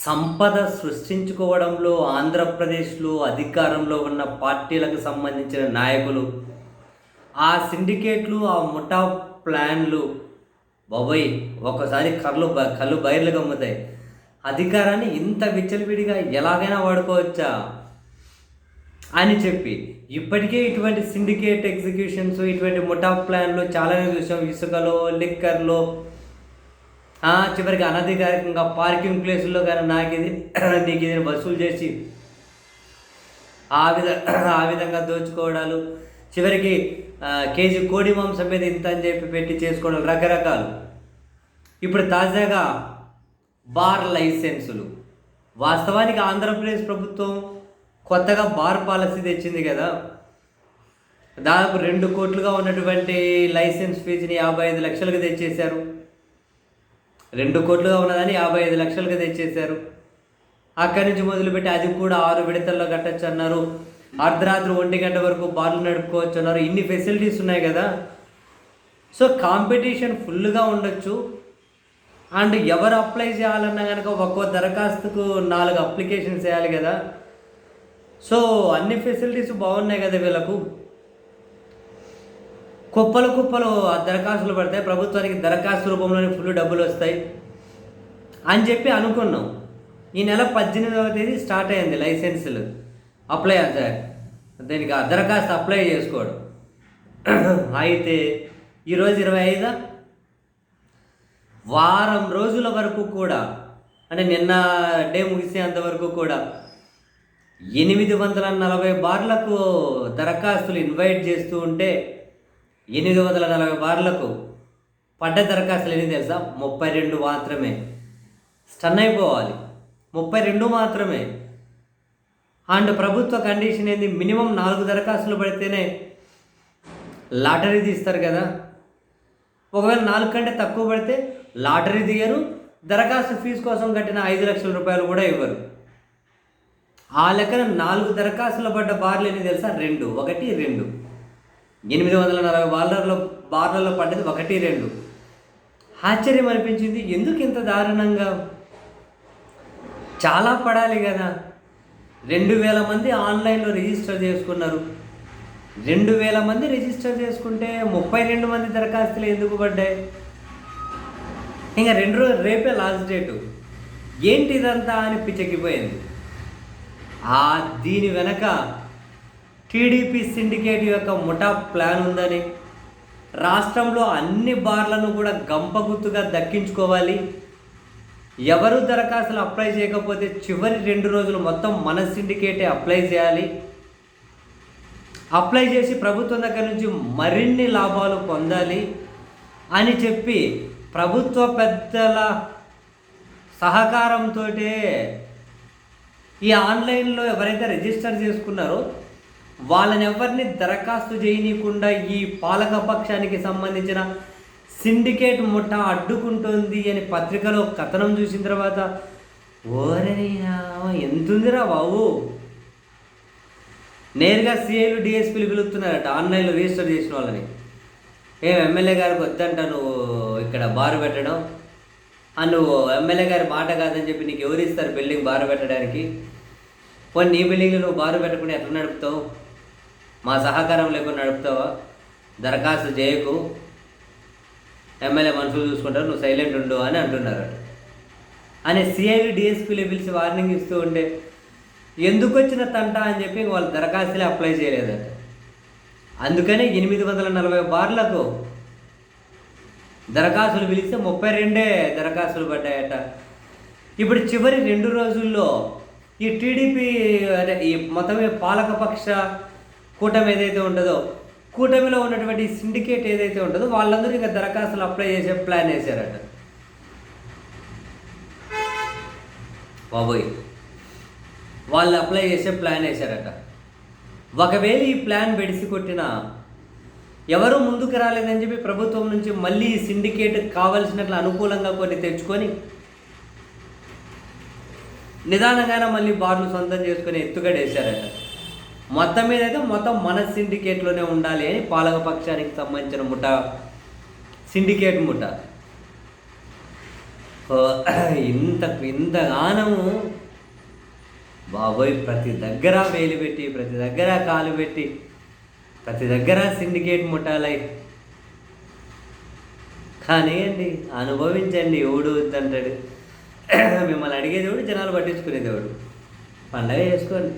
సంపద సృష్టించుకోవడంలో ఆంధ్రప్రదేశ్లో అధికారంలో ఉన్న పార్టీలకు సంబంధించిన నాయకులు ఆ సిండికేట్లు ఆ ముఠా ప్లాన్లు బాబోయ్ ఒకసారి కళ్ళు బ- కళ్ళు బయర్లు గమ్ముతాయి అధికారాన్ని ఇంత విచ్చలవిడిగా ఎలాగైనా వాడుకోవచ్చా? అని చెప్పి. ఇప్పటికే ఇటువంటి సిండికేట్ ఎగ్జిక్యూషన్స్ ఇటువంటి ముఠా ప్లాన్లు చాలానే చూసాం. ఇసుకలో లిక్కర్లో చివరికి అనధికారికంగా పార్కింగ్ ప్లేసుల్లో కానీ నాకు ఇది నీకు ఇది వసూలు చేసి ఆ విధ ఆ విధంగా దోచుకోవడాలు చివరికి కేజీ కోడి మాంసం మీద ఇంత అని చెప్పి పెట్టి చేసుకోవడం రకరకాలు. ఇప్పుడు తాజాగా బార్ లైసెన్సులు. వాస్తవానికి ఆంధ్రప్రదేశ్ ప్రభుత్వం కొత్తగా బార్ పాలసీ తెచ్చింది కదా. దాదాపు రెండు కోట్లుగా ఉన్నటువంటి లైసెన్స్ ఫీజుని యాభై ఐదు లక్షలకు తెచ్చేశారు. రెండు కోట్లుగా ఉన్నదని యాభై ఐదు లక్షలకు తెచ్చేశారు. అక్కడి నుంచి మొదలుపెట్టి అది కూడా ఆరు విడతల్లో కట్టచ్చు అన్నారు అర్ధరాత్రి ఒంటి గంట వరకు బార్లు నడుపుకోవచ్చు అన్నారు ఇన్ని ఫెసిలిటీస్ ఉన్నాయి కదా. సో కాంపిటీషన్ ఫుల్గా ఉండొచ్చు. అండ్ ఎవరు అప్లై చేయాలన్నా కనుక ఒక్కో దరఖాస్తుకు నాలుగు అప్లికేషన్స్ వేయాలి కదా. సో అన్ని ఫెసిలిటీస్ బాగున్నాయి కదా వీళ్ళకు. కుప్పలు కుప్పలు దరఖాస్తులు పడతాయి. ప్రభుత్వానికి దరఖాస్తు రూపంలోనే ఫుల్ డబ్బులు వస్తాయి. అని చెప్పి అనుకున్నాం. ఈ నెల పద్దెనిమిదవ తేదీ స్టార్ట్ అయింది లైసెన్సులు. అప్లై అదే దీనికి ఆ దరఖాస్తు అప్లై చేసుకోవడం. అయితే ఈరోజు ఇరవై ఐదా? వారం రోజుల వరకు కూడా అంటే నిన్న డే ముగిసేంత వరకు కూడా ఎనిమిది వందల నలభై బార్లకు దరఖాస్తులు ఇన్వైట్ చేస్తూ ఉంటే ఎనిమిది వందల నలభై బార్లకు పడ్డ దరఖాస్తులు ఎన్ని తెలుసా? ముప్పై రెండు మాత్రమే. స్టన్ అయిపోవాలి. ముప్పై రెండు మాత్రమే. అండ్ ప్రభుత్వ కండిషన్ ఏంది? మినిమం నాలుగు దరఖాస్తులు పడితేనే లాటరీ తీస్తారు కదా. ఒకవేళ నాలుగు కంటే తక్కువ పడితే లాటరీ దిగరు దరఖాస్తు ఫీజు కోసం కట్టిన ఐదు లక్షల రూపాయలు కూడా ఇవ్వరు. ఆ లెక్కన నాలుగు దరఖాస్తులు పడ్డ బార్లు ఎన్ని తెలుసా? రెండు. ఒకటి రెండు. ఎనిమిది వందల నలభై బార్లలో బార్లలో పడ్డది ఒకటి రెండు. ఆశ్చర్యం అనిపించింది. ఎందుకు ఇంత దారుణంగా? చాలా పడాలి కదా. రెండు వేల మంది ఆన్లైన్లో రిజిస్టర్ చేసుకున్నారు. రెండు వేల మంది రిజిస్టర్ చేసుకుంటే ముప్పై రెండు మంది దరఖాస్తులు ఎందుకు పడ్డాయి? ఇంకా రెండు రోజులు రేపే లాస్ట్ డేటు. ఏంటి ఇదంతా అని పిచ్చెక్కిపోయింది. దీని వెనక టీడీపీ సిండికేట్ యొక్క ముఠా ప్లాన్ ఉందని రాష్ట్రంలో అన్ని బార్లను కూడా గంపగుత్తుగా దక్కించుకోవాలి. ఎవరు దరఖాస్తులు అప్లై చేయకపోతే చివరి రెండు రోజులు మొత్తం మన సిండికేటే అప్లై చేయాలి. అప్లై చేసి ప్రభుత్వం దగ్గర నుంచి మరిన్ని లాభాలు పొందాలి అని చెప్పి ప్రభుత్వ పెద్దల సహకారంతో ఈ ఆన్లైన్లో ఎవరైతే రిజిస్టర్ చేసుకున్నారో వాళ్ళని ఎవరిని దరఖాస్తు చేయనీయకుండా ఈ పాలక పక్షానికి సంబంధించిన సిండికేట్ ముఠ అడ్డుకుంటుంది అని పత్రికలో కథనం చూసిన తర్వాత ఓరనైనా ఎంతుందిరా బాబు? నేరుగా సిఐలు డిఎస్పీలు పిలుపుతున్నారట ఆన్లైన్లో రిజిస్టర్ చేసిన వాళ్ళని. ఏ ఎమ్మెల్యే గారికి వద్దంట నువ్వు ఇక్కడ బారు పెట్టడం? ఆ నువ్వు ఎమ్మెల్యే గారి మాట కాదని చెప్పి నీకు ఎవరు ఇస్తారు బిల్డింగ్ బారు పెట్టడానికి? పోనీ నీ బిల్డింగ్లో నువ్వు బారు పెట్టకుండా ఎట్లా నడుపుతావు? మా సహకారం లేకుండా నడుపుతావా? దరఖాస్తు చేయకు. ఎమ్మెల్యే మనుషులు చూసుకుంటారు నువ్వు సైలెంట్ ఉండు అని అంటున్నారు. అని సిఐలు డిఎస్పీలు పిలిచి వార్నింగ్ ఇస్తూ ఉంటే ఎందుకు వచ్చిన తంట? అని చెప్పి వాళ్ళు దరఖాస్తులే అప్లై చేయలేదట అందుకనే ఎనిమిది వందల నలభై బార్లకు దరఖాస్తులు పిలిస్తే ముప్పై రెండే దరఖాస్తులు పడ్డాయట. ఇప్పుడు చివరి రెండు రోజుల్లో ఈ టీడీపీ అదే ఈ మొత్తం పాలకపక్ష కూటమి ఏదైతే ఉంటుందో కూటమిలో ఉన్నటువంటి సిండికేట్ ఏదైతే ఉంటుందో వాళ్ళందరూ ఇంకా దరఖాస్తులు అప్లై చేసే ప్లాన్ వేశారట. బాబోయ్. వాళ్ళు అప్లై చేసే ప్లాన్ వేశారట. ఒకవేళ ఈ ప్లాన్ బెడిసి కొట్టినా ఎవరు ముందుకు రాలేదని చెప్పి ప్రభుత్వం నుంచి మళ్ళీ ఈ సిండికేట్ కావలసినట్లు అనుకూలంగా కొన్ని తెచ్చుకొని నిదానంగానే మళ్ళీ బార్లు సొంతం చేసుకొని ఎత్తుగడేశారట. మొత్తం మీద అయితే మొత్తం మన సిండికేట్లోనే ఉండాలి అని పాలక పక్షానికి సంబంధించిన ముఠ సిండికేట్ ముఠ. ఇంత ఇంత ఇంతగానము బాబోయ్ ప్రతి దగ్గర వేలు పెట్టి ప్రతి దగ్గర కాలు పెట్టి ప్రతి దగ్గర సిండికేట్ ముఠాలై. కానీ అండి అనుభవించండి ఎవడు వద్దంటాడు? మిమ్మల్ని అడిగేదేవుడు జనాలు పట్టించుకునేదేవుడు పండగ చేసుకోండి.